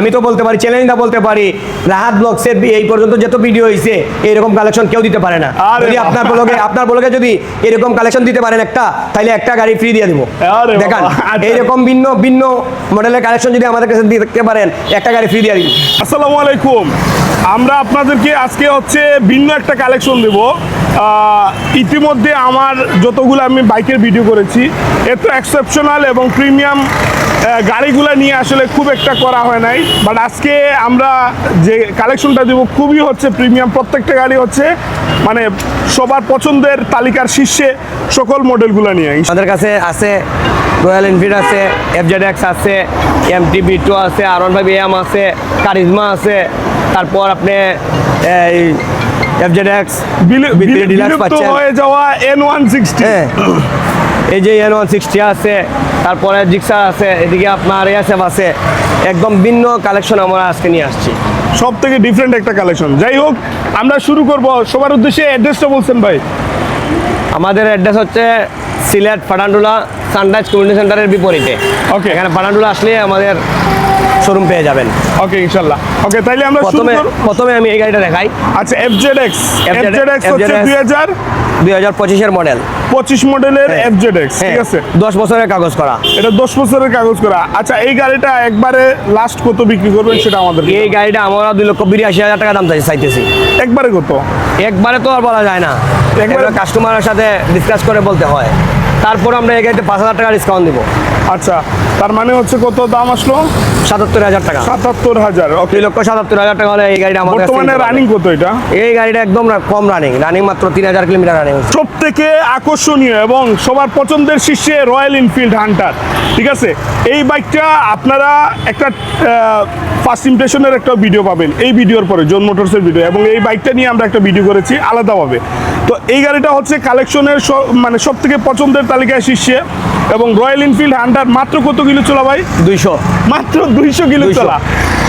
আমি তো বলতে পারি চ্যালেঞ্জটা বলতে পারি। রাহাত ব্লগসের এই পর্যন্ত যত ভিডিও হয়েছে এরকম কালেকশন কেউ দিতে পারে না। যদি আপনার ব্লগে আপনার ব্লগে যদি এরকম কালেকশন দিতে পারেন একটা তাহলে একটা গাড়ি ফ্রি দিয়ে দিব। দেখান আচ্ছা। এইরকম ভিন্ন ভিন্ন মডেলের কালেকশন যদি আমাদের কাছে দিতে পারেন একটা গাড়ি ফ্রি দিয়ে দিব। আসসালামু আলাইকুম। আমরা আপনাদেরকে আজকে হচ্ছে ভিন্ন একটা কালেকশন দেব। ইতিমধ্যে আমার যতগুলো আমি বাইকের ভিডিও করেছি এত এক্সেপশনাল এবং প্রিমিয়াম গাড়িগুলো নিয়ে আসলে খুব একটা করা হয় নাই। বাট আজকে আমরা যে কালেকশনটা দেব খুবই হচ্ছে প্রিমিয়াম প্রত্যেকটা গাড়ি হচ্ছে মানে সবার পছন্দের তালিকার শীর্ষে সকল মডেলগুলো নিয়ে। আমাদের কাছে আছে রয়্যাল এনফিল্ড আছে এফজেড এক্স আছে এম টি বি টু আছে আর ওয়ান ফাইভ এম আছে কারিজমা আছে তারপর আপনি এই এফজেড এক্স হয়ে যাওয়া এন ওয়ান সিক্সটি এই যে এন ওয়ান সিক্সটি আছে তারপরে জিক্সার আছে এদিকে আপনার এসএফ আছে একদম ভিন্ন কালেকশন আমরা আজকে নিয়ে আসছি। সব থেকে ডিফারেন্ট একটা কালেকশন যাই হোক আমরা শুরু করব। সবার উদ্দেশ্যে অ্যাড্রেসটা বলছেন ভাই। আমাদের অ্যাড্রেস হচ্ছে সিলেট ফাটান্ডুলা সানরাইজ কমিউনিটি সেন্টারের বিপরীতে। ওকে এখানে ফাটান্ডুলা আসলে আমাদের শোরুম পেয়ে যাবেন। ওকে ইনশাল্লাহ। ওকে তাইলে আমরা প্রথমে প্রথমে আমি এই গাড়িটা দেখাই। আচ্ছা FZ X FZ FZ X হচ্ছে FZ দুই হাজার দুই হাজার পঁচিশের মডেল পঁচিশ মডেলের হ্যাঁ। এফজেড এক্স ঠিক আছে? দশ বছরের কাগজ করা। এটা দশ বছরের কাগজ করা। আচ্ছা এই গাড়িটা একবারে লাস্ট কত বিক্রি করবেন সেটা আমাদের এই গাড়িটা আমরা দুই লক্ষ বিরাশি হাজার টাকা দাম চাই- চাইতেছি। একবারে কত? একবারে তো আর বলা যায় না। একবারে- কাস্টমারের সাথে ডিসকাস করে বলতে হয়। তারপর আমরা এই গাড়িতে পাঁচ হাজার টাকা ডিসকাউন্ট দিব। আচ্ছা তার মানে হচ্ছে কত দাম আসলো? সাতাত্তর হাজার টাকা। সাতাত্তর হাজার দুই লক্ষ সাতাত্তর হাজার টাকা হলে এই গাড়িটা আমাদের বর্তমানে রানিং। কত এটা? এই গাড়িটা একদম কম রানিং রানিং মাত্র তিন হাজার কিলোমিটার রানিং সব থেকে আকর্ষণীয় এবং সবার পছন্দের শীর্ষে রয়্যাল এনফিল্ড হান্টার ঠিক আছে? এই বাইকটা আপনারা একটা ফার্স্ট ইমপ্রেশনের একটা ভিডিও পাবেন। এই ভিডিওর পরে জন মোটরসের ভিডিও এবং এই বাইকটা নিয়ে আমরা একটা ভিডিও করেছি আলাদাভাবে। তো এই গাড়িটা হচ্ছে কালেকশনের মানে সব থেকে পছন্দের তালিকায় শীর্ষে এবং রয়্যাল এনফিল্ড হান্টার মাত্র কত কিলো চলা ভাই? দুইশো। মাত্র দুইশো কিলো চলা।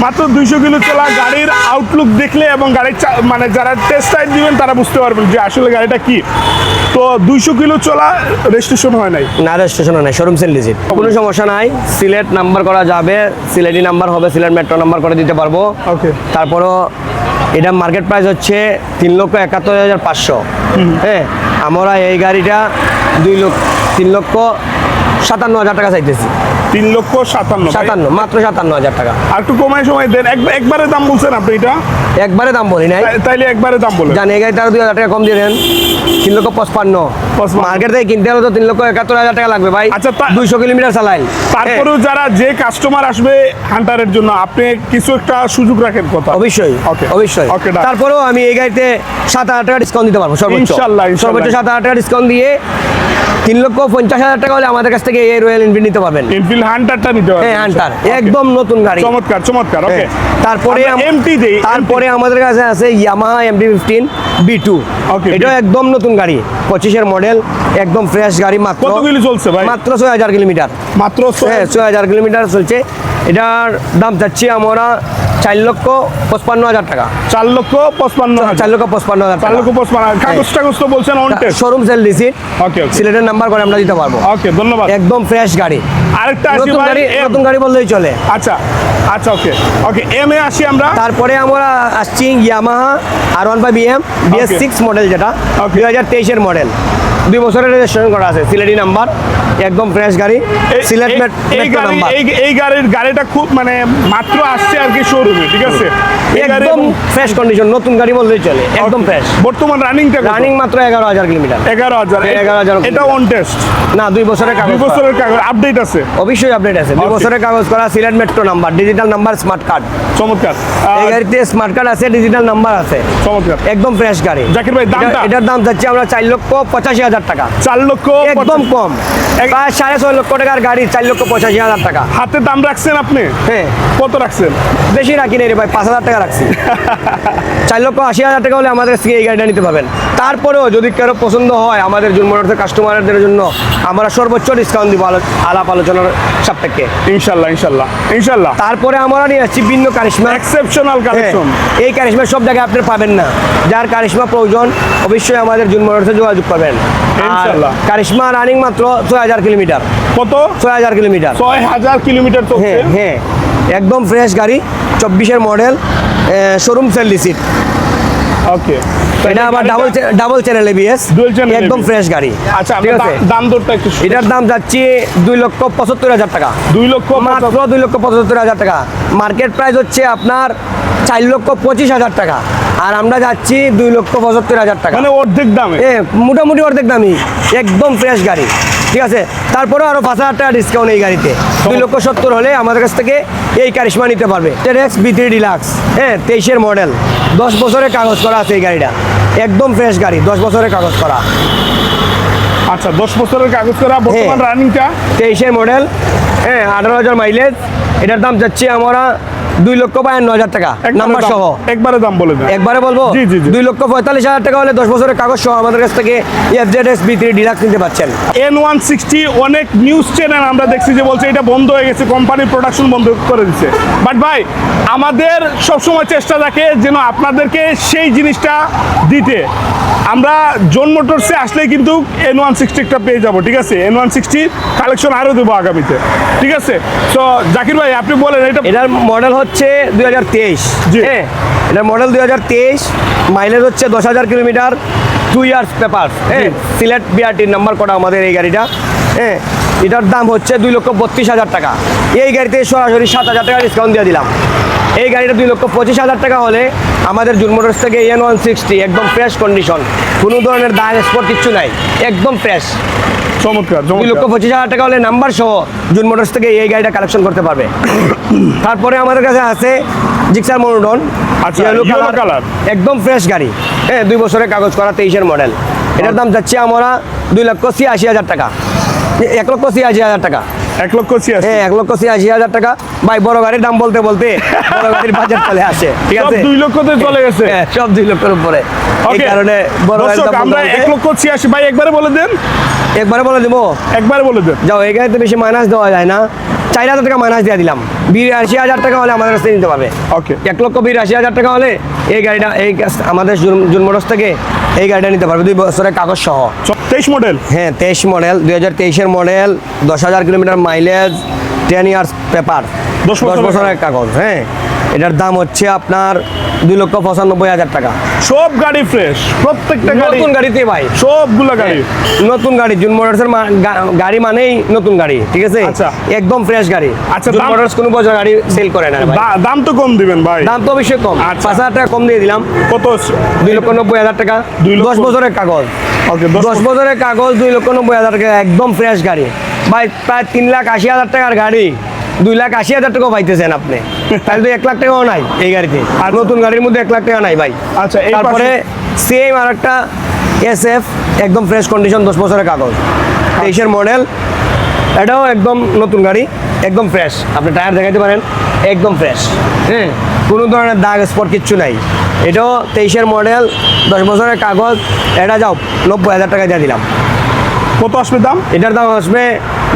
মাত্র দুইশো কিলো চলা গাড়ির আউটলুক দেখলে এবং গাড়ির মানে যারা টেস্ট রাইড দিবেন তারা বুঝতে পারবেন যে আসলে গাড়িটা কি। তো দুইশো কিলো চলা রেজিস্ট্রেশন হয় নাই? না রেজিস্ট্রেশন হয় নাই শোরুম সেল ডিজিট কোনো সমস্যা নাই সিলেট নাম্বার করা যাবে সিলেটি নাম্বার হবে সিলেট মেট্রো নাম্বার করে দিতে পারব। ওকে তারপরও এটা মার্কেট প্রাইস হচ্ছে তিন লক্ষ একাত্তর হাজার পাঁচশো। হ্যাঁ আমরা এই গাড়িটা দুই লক্ষ তিন লক্ষ সাতান্ন হাজার টাকা চাইতেছি। তিন লক্ষ সাতান্ন সাতান্ন মাত্র সাতান্ন হাজার টাকা। আর একটু কমায় সময় দেন। এক- একবারে দাম বলছেন আপনি এটা? একবারে দাম বলি নাই। তাইলে একবারে দাম বলেন জানি এই গাড়িটা দুই হাজার টাকা কম দিয়ে দেন। তিন লক্ষ পঁচপান্ন। মার্কেট থেকে কিনতে হলে তো তিন লক্ষ একাত্তর হাজার টাকা লাগবে ভাই। আচ্ছা, দুইশো কিলোমিটার চালাই তারপরেও যারা যে কাস্টমার আসবে হান্টারের জন্য আপনি কিছু একটা সুযোগ রাখেন কথা। অবশ্যই Okay. অবশ্যই। Done. তারপরেও আমি এই গাড়িতে সাত হাজার টাকা ডিসকাউন্ট দিতে পারব সর্বোচ্চ। সর্বোচ্চ সাত হাজার টাকা ডিসকাউন্ট দিয়ে তিন লক্ষ পঞ্চাশ হাজার টাকা হলে আমাদের কাছ থেকে এই রয়্যাল এনফিল্ড নিতে পারবেন। ইনফিল্ড হান্টারটা নিতে হবে হ্যাঁ হান্টার একদম নতুন গাড়ি। চমৎকার চমৎকার। ওকে হ্যাঁ। তারপরে এমটি দেই তারপরে আমাদের কাছে আছে Yamaha MD fifteen B two এটা একদম নতুন গাড়ি। পঁচিশের মডেল একদম ফ্রেশ গাড়ি মাত্র চলছে ভাই? মাত্র ছয় হাজার কিলোমিটার। মাত্র হ্যাঁ ছয় হাজার কিলোমিটার চলছে। এটার দাম চাচ্ছি আমরা চার লক্ষ পঁচপান্ন হাজার টাকা। চার লক্ষ পঁচপান্ন চার লক্ষ পঁচপান্ন হাজার চার লক্ষ পঁচপান্ন। কাগজ টাগজ তো বলছেন শোরুম সেল রিসিট ওকে সিলেটের নাম্বার করে আমরা দিতে পারব। ওকে ধন্যবাদ। একদম ফ্রেশ গাড়ি। আরেকটা আসি গাড়ি। নতুন গাড়ি বললেই চলে। আচ্ছা আচ্ছা ওকে ওকে এম এ আসি আমরা। তারপরে আমরা আসছি Yamaha R one five BM BS Okay. Six model যেটা. দুই হাজার তেইশের মডেল দুই বছরের রেজিস্ট্রেশন করা আছে সিলেটি নাম্বার একদম ফ্রেশ গাড়ি এই- সিলেট মেট্রো নাম্বার। এই এই গাড়ির গাড়িটা খুব মানে মাত্র আসছে আর কি শোরুমে ঠিক আছে? একদম ফ্রেশ কন্ডিশন নতুন গাড়ি বললেই চলে একদম ফ্রেশ বর্তমান রানিংটা রানিং মাত্র এগারো হাজার কিলোমিটার এগারো হাজার। এগারো হাজার এটা অন টেস্ট না দুই বছরের দুই কাগজ করা। বছরের কাগজ। আপডেট আছে? অবশ্যই আপডেট আছে। দুই. বছরের কাগজ করা Sylhet metro number digital number smart card চমৎকার। এই গাড়িতে স্মার্ট কার্ড আছে ডিজিটাল নাম্বার আছে। চমৎকার। একদম ফ্রেশ গাড়ি। জাকির ভাই, দামটা? এটার দাম যাচ্ছে আমরা চার লক্ষ পঁচাশি হাজার টাকা। চার লক্ষ একদম কম। সাড়ে ছয় লক্ষ টাকার গাড়ি চার লক্ষ পঁচাশি হাজার টাকা। হাতে দাম রাখছেন আপনি? হ্যাঁ। কত রাখছেন? বেশি রাখি নেই রে ভাই পাঁচ হাজার টাকা রাখছি। চার লক্ষ আশি হাজার টাকা হলে আমাদের থেকে এই গাড়িটা নিতে পারবেন। তারপরেও যদি কারও পছন্দ হয় আমাদের জুন মোটরসের কাস্টমারদের জন্য আমরা সর্বোচ্চ ডিসকাউন্ট দিব আলো- আলাপ আলোচনার সাপেক্ষে। ইনশাল্লাহ ইনশাল্লাহ ইনশাল্লাহ। তারপরে আমরা নিয়ে আসছি ভিন্ন কারিশমা। এক্সেপশনাল কালেকশন হ্যাঁ, এই কারিশমা সব জায়গায় আপনি পাবেন না। যার কারিশমা প্রয়োজন অবশ্যই আমাদের জুন মোটরসে যোগাযোগ পাবেন। ইনশাল্লাহ। কারিশমা রানিং মাত্র ছয় হাজার কিলোমিটার। কত? ছয় হাজার কিলোমিটার। ছয় হাজার কিলোমিটার চলছে? হ্যাঁ হ্যাঁ। একদম ফ্রেশ গাড়ি চব্বিশের model showroom sale receipt okay এটা আবার ডাবল ডাবল চ্যানেল এবিএস একদম ফ্রেশ গাড়ি। আচ্ছা ঠিক আপনার আছে? দাম- দরটা একটু এটার দাম যাচ্ছি দুই লক্ষ পঁচাত্তর হাজার টাকা। দুই লক্ষ মাত্র দুই লক্ষ পঁচাত্তর হাজার টাকা। মার্কেট প্রাইস হচ্ছে আপনার চার লক্ষ পঁচিশ হাজার টাকা। আর আমরা যাচ্ছি দুই লক্ষ পঁচাত্তর হাজার টাকা। মানে অর্ধেক দামে? এ মোটামুটি অর্ধেক দামি একদম ফ্রেশ গাড়ি। ঠিক আছে? তারপরেও আরও পাঁচ হাজার টাকা ডিসকাউন্ট এই গাড়িতে। দুই লক্ষ সত্তর হলে আমাদের কাছ থেকে এই কারিশমা নিতে পারবে। এক্স বি থ্রি ডিলাক্স হ্যাঁ তেইশের মডেল দশ বছরের কাগজ করা আছে এই গাড়িটা। একদম ফ্রেশ গাড়ি দশ বছরের কাগজ করা। আচ্ছা দশ বছরের কাগজ করা বর্তমান হ্যাঁ। রানিংটা তেইশের মডেল হ্যাঁ আঠারো হাজার মাইলেজ এটার দাম যাচ্ছে আমরা দুই লক্ষ বায়ান্ন হাজার টাকা। নাম্বার সহ। একবারে দাম বলে একবারে বলব। দুই লক্ষ পঁয়তাল্লিশ হাজার টাকা হলে দশ বছরের কাগজ সহ আমাদের কাছ থেকে F Z S B three deluxe নিতে পারছেন এন ওয়ান সিক্সটি অনেক নিউজ চ্যানেল আমরা দেখছি যে বলছে এটা বন্ধ হয়ে গেছে কোম্পানির প্রোডাকশন বন্ধ করে দিচ্ছে বাট ভাই আমাদের সবসময় চেষ্টা থাকে যেন আপনাদেরকে সেই জিনিসটা দিতে। আমরা জোন মোটরসে আসলে কিন্তু এন ওয়ান সিক্সটিটা পেয়ে যাব ঠিক আছে? এন ওয়ান সিক্সটি কালেকশন আরও দেবো আগামীতে ঠিক আছে? তো জাকির ভাই আপনি বলেন এটা এটার মডেল হচ্ছে দুই হাজার তেইশ। হ্যাঁ এটার মডেল দুই হাজার তেইশ মাইলেজ হচ্ছে দশ হাজার কিলোমিটার টু ইয়ার্স পেপার হ্যাঁ সিলেট বিআরটির নাম্বার করা আমাদের এই গাড়িটা? হ্যাঁ এটার দাম হচ্ছে দুই লক্ষ বত্রিশ হাজার টাকা। এই গাড়িতে সরাসরি সাত হাজার টাকা ডিসকাউন্ট দিয়ে দিলাম। এই গাড়িটা দুই লক্ষ পঁচিশ হাজার টাকা হলে আমাদের জুন মোটরস থেকে এন ওয়ান সিক্সটি একদম ফ্রেশ কন্ডিশন কোনো ধরনের দাগ স্পট কিচ্ছু নাই। একদম ফ্রেশ চমৎকার দুই লক্ষ পঁচিশ হাজার টাকা হলে নাম্বার সহ জুন মোটরস থেকে এই গাড়িটা কালেকশন করতে পারবে। তারপরে আমাদের কাছে আছে জিক্সার মনোডন আচ্ছা, color। একদম ফ্রেশ গাড়ি। হ্যাঁ দুই বছরের কাগজ করা তেইশের মডেল এটার দাম যাচ্ছে আমরা দুই লক্ষ ছিয়াশি হাজার টাকা। এক লক্ষ ছিয়াশি হাজার টাকা। এক লক্ষ ছিয়াশি। হ্যাঁ এক লক্ষ ছিয়াশি হাজার টাকা। ভাই বড় গাড়ির দাম বলতে বলতে বড় গাড়ির বাজার চলে আসে। ঠিক আছে? দুই লক্ষতে চলে গেছে। হ্যাঁ, সব দুই লক্ষের উপরে। এই কারণে বড় গাড়ির দাম আমরা এক লক্ষ ছিয়াশি। ভাই একবারে বলে দেন। একবারে বলে দেবো? একবারে বলে দেন। যাও এই গাড়িতে বেশি মাইনাস দেওয়া যায় না। চার হাজার টাকা মাইনাস দিয়ে দিলাম। বিরাশি হাজার টাকা হলে আমাদের কাছ থেকে নিতে পারবে। ওকে এক লক্ষ বিরাশি হাজার টাকা হলে এই গাড়িটা এই আমাদের জুন- জুন মোটরস থেকে এই গাড়িটা নিতে পারবে। দুই বছরের কাগজ সহ। তেইশ মডেল হ্যাঁ তেইশ মডেল দুই হাজার তেইশের মডেল দশ হাজার kilometre mileage ten years paper দশ বছরের কাগজ হ্যাঁ। এটার দাম হচ্ছে আপনার দুই লক্ষ পঁচানব্বই হাজার টাকা। সব গাড়ি ফ্রেশ প্রত্যেকটা গাড়ি। নতুন গাড়িতে ভাই। সবগুলো গাড়ি। নতুন গাড়ি জুন মোটরসের গাড়ি মানেই নতুন গাড়ি ঠিক আছে? আচ্ছা। একদম ফ্রেশ গাড়ি। আচ্ছা, জুন মোটরস কোনো বছর গাড়ি সেল করে না দাম তো কম দিবেন ভাই। দাম তো অবশ্যই কম। আচ্ছা। পাঁচ হাজার টাকা কম দিয়ে দিলাম। কত দুই লক্ষ নব্বই হাজার টাকা। দশ বছরের কাগজ। ওকে দশ বছরের কাগজ দুই লক্ষ নব্বই হাজার টাকা একদম ফ্রেশ গাড়ি। ভাই প্রায় তিন লাখ আশি হাজার টাকার গাড়ি। দুই লাখ আশি হাজার টাকাও পাইতেছেন আপনি। তাহলে তো এক লাখ টাকাও নাই এই গাড়িতে। আর আচ্ছা। নতুন গাড়ির মধ্যে এক লাখ টাকা নাই ভাই। আচ্ছা, তারপরে সেম আর একটা এস এফ একদম ফ্রেশ কন্ডিশন দশ বছরের কাগজ। তেইশের মডেল এটাও একদম নতুন গাড়ি একদম ফ্রেশ আপনি টায়ার দেখাইতে পারেন একদম ফ্রেশ হ্যাঁ কোনো ধরনের দাগ স্পট কিচ্ছু নাই। এটাও তেইশের মডেল দশ বছরের কাগজ এটা যাও নব্বই হাজার টাকা দিয়ে দিলাম। কত আসবে দাম? এটার দাম আসবে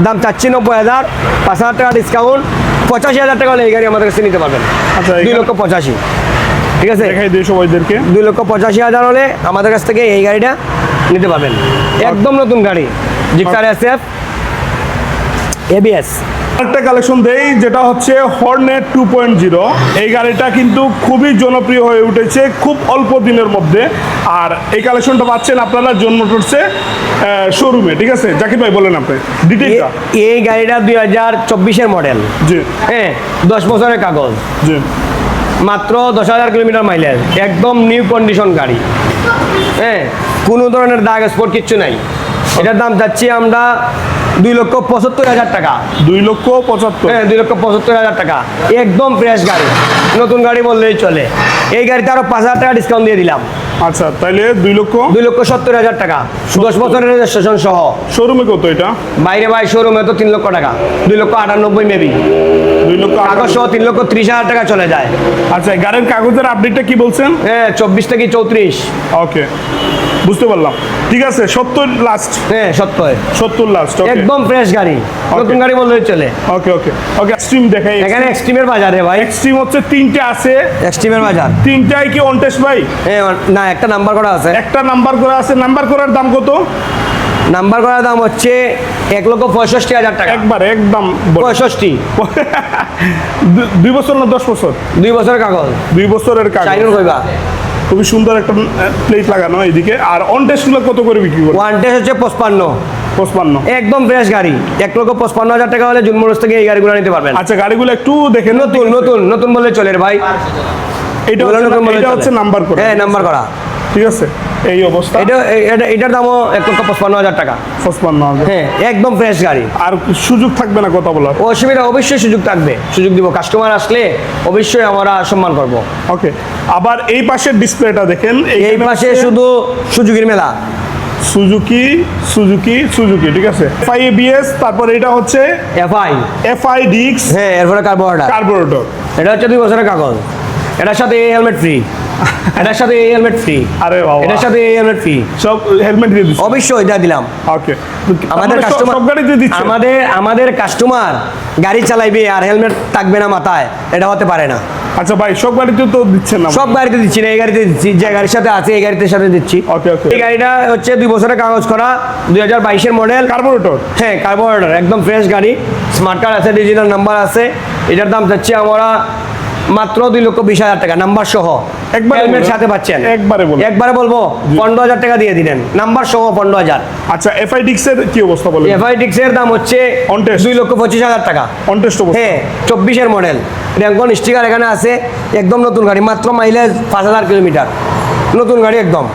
দাম চাচ্ছি নব্বই হাজার পাঁচ হাজার টাকা ডিসকাউন্ট পঁচাশি হাজার টাকা হলে এই গাড়ি আমাদের কাছে নিতে পারবেন। আচ্ছা, দুই লক্ষ পঁচাশি। ঠিক আছে? দেখাই দিই সবাইদেরকে। দুই লক্ষ পঁচাশি হাজার হলে আমাদের কাছ থেকে এই গাড়িটা নিতে পারবেন। একদম নতুন গাড়ি জিক্সার এস এফ এবিএস একটা কালেকশন দেই যেটা হচ্ছে হর্নেট টু পয়েন্ট জিরো এই গাড়িটা কিন্তু খুবই জনপ্রিয় হয়ে উঠেছে খুব অল্প দিনের মধ্যে। আর এই কালেকশনটা পাচ্ছেন আপনারা জন মোটরসে শোরুমে ঠিক আছে? জাকির ভাই বলেন আপনি ডিটেলটা এই গাড়িটা দুই হাজার চব্বিশের মডেল জি। হ্যাঁ দশ বছরের কাগজ। জি। মাত্র দশ হাজার কিলোমিটার মাইলেজ একদম নিউ কন্ডিশন গাড়ি। হ্যাঁ কোনো ধরনের দাগ স্পট কিচ্ছু নাই। এটার দাম যাচ্ছি আমরা দুই লক্ষ পঁচাত্তর হাজার টাকা। দুই লক্ষ পঁচাত্তর। হ্যাঁ দুই লক্ষ পঁচাত্তর হাজার টাকা। একদম ফ্রেশ গাড়ি। নতুন গাড়ি বললেই চলে। এই গাড়িতে আরও পাঁচ হাজার টাকা ডিসকাউন্ট দিয়ে দিলাম। আচ্ছা তাইলে দুই লক্ষ? দুই লক্ষ সত্তর হাজার টাকা। দশ বছরের রেজিস্ট্রেশন সহ। শোরুমে কত এটা? বাইরে বাই শোরুমে তো তিন লক্ষ টাকা। দুই লক্ষ আটানব্বই মেবি দুই লক্ষ কাগজ। সহ তিন লক্ষ ত্রিশ হাজার টাকা চলে যায়। আচ্ছা গাড়ির কাগজের আপডেটটা কি বলছেন? হ্যাঁ চব্বিশ থেকে চৌত্রিশ। ওকে বুঝতে পারলাম। ঠিক আছে সত্তর লাস্ট হ্যাঁ সত্তর। সত্তর লাস্ট একদম ফ্রেশ গাড়ি। নতুন গাড়ি বললেই চলে। ওকে ওকে ওকে এক্সট্রিম দেখাই। এখানে এক্সট্রিমের বাজারে ভাই। এক্সট্রিম হচ্ছে তিনটে আছে। এক্সট্রিমের বাজার। তিনটাই কি অনটেস্ট ভাই? হ্যাঁ না একটা নাম্বার করা আছে। একটা নাম্বার করা আছে। নাম্বার করার দাম কত? নাম্বার করার দাম হচ্ছে এক লক্ষ পঁয়ষট্টি হাজার টাকা। একবার একদম পঁয়ষট্টি। দুই বছর না দশ বছর? দুই বছরের কাগজ। দুই বছরের কাগজ। কইবা। খুবই সুন্দর একটা প্লেট লাগানো এদিকে। আর অন টেস্টগুলো কত করে বিক্রি করবে ওয়ান টেস্ট হচ্ছে পঁচপান্ন। পঁচপান্ন। একদম ফ্রেশ গাড়ি। এক লক্ষ পঁচপান্ন হাজার টাকা হলে জুন মোড়স থেকে এই গাড়িগুলো নিতে পারবেন। আচ্ছা গাড়িগুলো একটু দেখে নতুন নতুন নতুন বলে চলে ভাই। এটা হচ্ছে- নাম্বার করা। হ্যাঁ নাম্বার করা। ঠিক আছে? এই অবস্থা। এটা এটা- এটার দামও এক লক্ষ পঁচপান্ন হাজার টাকা। পঁচপান্ন হাজার। হ্যাঁ একদম ফ্রেশ গাড়ি। আর সুযোগ থাকবে না কথা বলার? অসুবিধা অবশ্যই সুযোগ থাকবে। সুযোগ দিব। কাস্টমার আসলে অবশ্যই আমরা সম্মান করব। ওকে আবার এই পাশের ডিসপ্লেটা দেখেন। এই পাশে শুধু সুযোগের মেলা। সুজুকি সুজুকি সুজুকি ঠিক আছে? এফআই এবিএস তারপর এটা হচ্ছে এফআই এফআই ডিক্স হ্যাঁ এরপরে কার্বোহাইড্রেট কার্বোরেটর এটা হচ্ছে দুই বছরের কাগজ। এটার সাথে হেলমেট ফ্রি এটার সাথে এই হেলমেট ফ্রি আরে বাবা। এটার সাথে এই হেলমেট ফ্রি সব হেলমেট দিয়ে দিচ্ছে। অবশ্যই এটা দিলাম। ওকে আমাদের কাস্টমার সব গাড়িতে দিচ্ছে। আমাদের আমাদের কাস্টমার গাড়ি চালাইবে আর হেলমেট থাকবে না মাথায়। এটা হতে পারে না। আচ্ছা ভাই সব গাড়িতে তো দিচ্ছেন না। সব গাড়িতে দিচ্ছি না এই গাড়িতে দিচ্ছি। যে গাড়ির সাথে আছে এই গাড়িতে সাথে দিচ্ছি। ওকে ওকে এই গাড়িটা হচ্ছে দুই বছরের কাগজ করা দুই হাজার বাইশের মডেল কার্বোরেটর হ্যাঁ কার্বোরেটর একদম ফ্রেশ গাড়ি। স্মার্ট কার্ড আছে ডিজিটাল নাম্বার আছে। এটার দাম চাচ্ছি আমরা মাত্র দুই লক্ষ বিশ হাজার টাকা। নাম্বার সহ। একবারে হেলমেট সাথে পাচ্ছেন। একবারে বলুন। একবারে বলব পনেরো হাজার টাকা দিয়ে দিলেন। নাম্বার সহ পনেরো হাজার। আচ্ছা এফআই ডিক্সের কি অবস্থা বলেন? এফআই ডিক্সের দাম হচ্ছে On দুই লক্ষ পঁচিশ হাজার টাকা। অন টেস্ট হ্যাঁ চব্বিশের মডেল র্যাঙ্কন স্টিকার এখানে আছে একদম নতুন গাড়ি মাত্র মাইলেজ পাঁচ হাজার কিলোমিটার। নতুন গাড়ি একদম।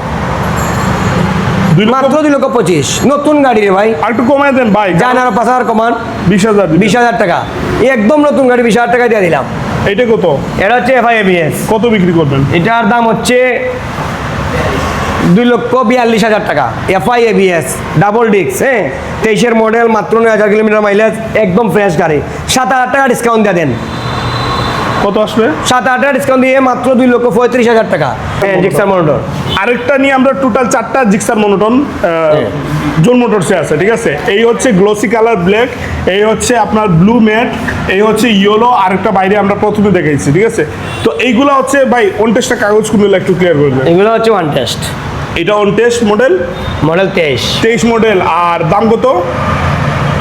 মাত্র দুই লক্ষ পঁচিশ। নতুন গাড়ি রে ভাই। আর একটু কমায় দেন ভাই। যান আরও পাঁচ হাজার কমান। বিশ হাজার বিশ হাজার টাকা। একদম নতুন গাড়ি বিশ হাজার টাকা দিয়ে দিলাম। এইটা কত? এটা হচ্ছে এফআই এবিএস কত বিক্রি করবেন? এটার দাম হচ্ছে দুই লক্ষ বিয়াল্লিশ হাজার টাকা। এফআই এবিএস ডাবল ডিক্স হ্যাঁ? তেইশের মডেল মাত্র নয় হাজার কিলোমিটার মাইলেজ একদম ফ্রেশ গাড়ি। সাত হাজার টাকা ডিসকাউন্ট দিয়ে দেন। কত আসবে? সাত হাজার টাকা ডিসকাউন্ট দিয়ে মাত্র দুই লক্ষ পঁয়ত্রিশ হাজার টাকা। হ্যাঁ ডিক্সার মনোটর আরেকটা নিয়ে আমরা টোটাল চারটা জিক্সার মনোটন জোন মোটরসে আছে ঠিক আছে? এই হচ্ছে গ্লোসি কালার ব্ল্যাক এই হচ্ছে আপনার ব্লু ম্যাট এই হচ্ছে ইয়েলো আরেকটা বাইরে আমরা প্রথমে দেখাইছি ঠিক আছে? তো এইগুলো হচ্ছে ভাই অনটেস্টটা কাগজ কুমিল্লা একটু ক্লিয়ার করে দেন। এগুলো হচ্ছে ওয়ান টেস্ট এটা অনটেস্ট মডেল মডেল তেইশ। তেইশ মডেল আর দাম কত?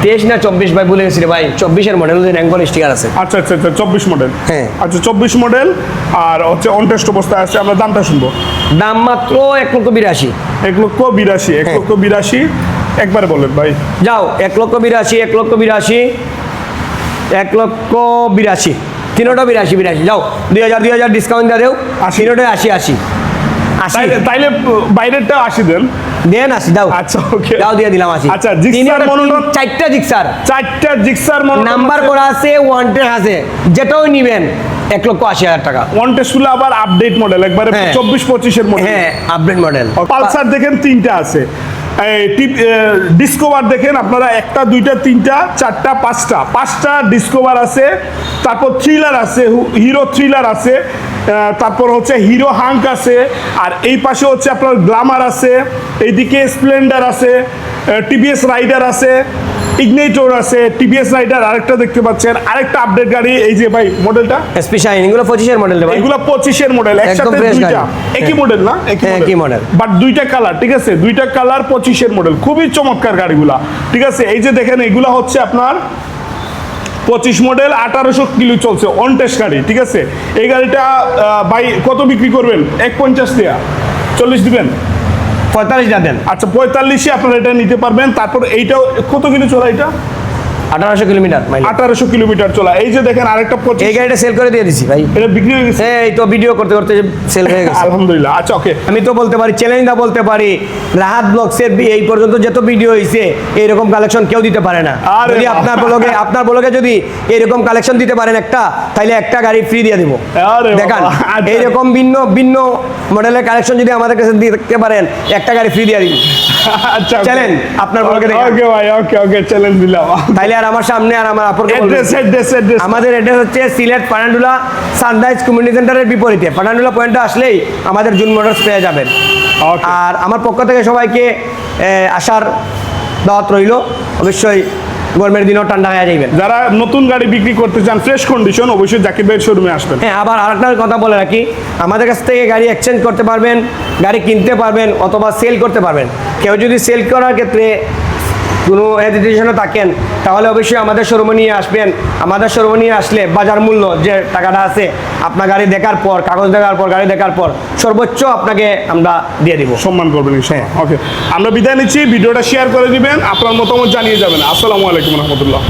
তেইশ না চব্বিশ? ভাই ভুলে গেছি ভাই। চব্বিশের মডেল র্যাঙ্কন স্টিকার আছে। আচ্ছা আচ্ছা আচ্ছা চব্বিশ মডেল হ্যাঁ। আচ্ছা চব্বিশ মডেল আর হচ্ছে অনটেস্ট অবস্থায় আছে আমরা দামটা শুনব। দাম মাত্র এক লক্ষ বিরাশি। এক লক্ষ বিরাশি এক হ্যাঁ। লক্ষ বিরাশি। একবারে বলেন ভাই। যাও এক লক্ষ বিরাশি এক লক্ষ বিরাশি এক লক্ষ বিরাশি। তিনোটা বিরাশি বিরাশি। যাও দুই হাজার দুই হাজার ডিসকাউন্ট দিয়ে দেও। আশি। তিনোটাই আশি আশি। আশি। তাইলে বাইরেরটা আসি দেন। দেন আশি দাও আচ্ছা ওকে যাও দিয়ে দিলাম আশি আচ্ছা, জিক্সার মনোটন? চারটা জিক্সার। চারটা জিক্সার মনোটন নাম্বার করা আছে ওয়ান আছে। যেটাও নিবেন এক লক্ষ আশি হাজার টাকা। ওয়ান টেস্টগুলো আবার আপডেট মডেল একবারে হ্যাঁ। চব্বিশ পঁচিশের মডেল হ্যাঁ আপডেট মডেল পালসার দেখেন তিনটা আছে। ডিসকভার দেখেন আপনারা একটা, দুইটা, তিনটা, চারটা, পাঁচটা। পাঁচটা ডিসকভার আছে, তারপর থ্রিলার আছে হিরো থ্রিলার আছে তারপর হচ্ছে হিরো হাঙ্ক আছে, আর এই পাশে হচ্ছে আপনার গ্লামার আছে, এইদিকে স্প্লেন্ডার আছে টিভিএস রাইডার আছে ইগনেটর আছে টিভিএস রাইডার আরেকটা দেখতে পাচ্ছেন আরেকটা আপডেট গাড়ি এই যে ভাই মডেলটা এসপি শাইন এগুলো পঁচিশের মডেল ভাই। এগুলো পঁচিশের মডেল একসাথে দুইটা। একই হ্যাঁ। মডেল না হ্যাঁ, একই model। বাট দুইটা কালার ঠিক আছে? দুইটা কালার পঁচিশের মডেল খুবই চমৎকার গাড়িগুলা ঠিক আছে? এই যে দেখেন এগুলা হচ্ছে আপনার পঁচিশ মডেল আঠারোশো কিলো চলছে অন টেস্ট গাড়ি ঠিক আছে? এই গাড়িটা বাই কত বিক্রি করবেন? এক পঞ্চাশ দেয়া। চল্লিশ দিবেন? পঁয়তাল্লিশটা দেন আচ্ছা পঁয়তাল্লিশে আপনারা এটা নিতে পারবেন। তারপর এইটাও কত কিলো চলে এটা? আঠারোশো কিলোমিটার মাইল। আঠারোশো কিলোমিটার চলা। এই যে দেখেন আরেকটা এই গাড়িটা সেল করে দিয়ে দিছি ভাই। এটা বিক্রি হয়ে গেছে? এই তো ভিডিও করতে করতে সেল হয়ে গেছে। আলহামদুলিল্লাহ। আচ্ছা ওকে আমি তো বলতে পারি চ্যালেঞ্জ দা বলতে পারি রাহাত ব্লগসের বি- এই পর্যন্ত যত ভিডিও হয়েছে এইরকম কালেকশন কেউ দিতে পারে না। যদি আপনার ব্লগে আপনার ব্লগে যদি এরকম কালেকশন দিতে পারেন একটা তাহলে একটা গাড়ি ফ্রি দিয়ে দিব। দেখান বাবা, আচ্ছা। এইরকম ভিন্ন ভিন্ন মডেলের কালেকশন যদি আমাদের কাছে দিতে পারেন একটা গাড়ি ফ্রি দিয়ে দিব। আচ্ছা Challenge, আপনার ব্লগে। ওকে ভাই ওকে ওকে চ্যালেঞ্জ দিলাম। তাইলে আর আমার সামনে আর আমার আপুরকে অ্যাড্রেস অ্যাড্রেস অ্যাড্রেস আমাদের অ্যাড্রেস হচ্ছে সিলেট পানান্ডুলা সানরাইজ কমিউনিটি সেন্টারের বিপরীতে। পানান্ডুলা পয়েন্টে আসলেই আমাদের জুন মোটরস পেয়ে যাবেন। আর আমার পক্ষ থেকে সবাইকে আসার দাওয়াত রইল। অবশ্যই গরমের দিনও ঠান্ডা হয়ে যাবে যারা নতুন গাড়ি বিক্রি করতে চান ফ্রেশ কন্ডিশন অবশ্যই জাকির ভাইয়ের শোরুমে আসবেন। হ্যাঁ আবার আরেকটা কথা বলে রাখি আমাদের কাছ থেকে গাড়ি এক্সচেঞ্জ করতে পারবেন গাড়ি কিনতে পারবেন অথবা সেল করতে পারবেন। কেউ যদি সেল করার ক্ষেত্রে কোনো হেজিটেশনে থাকেন, তাহলে অবশ্যই আমাদের শোরুমে নিয়ে আসবেন। আমাদের শোরুমে নিয়ে আসলে বাজার মূল্য যে টাকাটা আছে, আপনার গাড়ি দেখার পর, কাগজ দেখার পর, গাড়ি দেখার পর, সর্বোচ্চ আপনাকে আমরা দিয়ে দিব। সম্মান করবেন ইনশাআল্লাহ। ওকে আমরা বিদায় নিচ্ছি, ভিডিওটা শেয়ার করে দিবেন, আপনার মতামত জানিয়ে যাবেন। আসসালামু আলাইকুম রহমতুল্লাহ।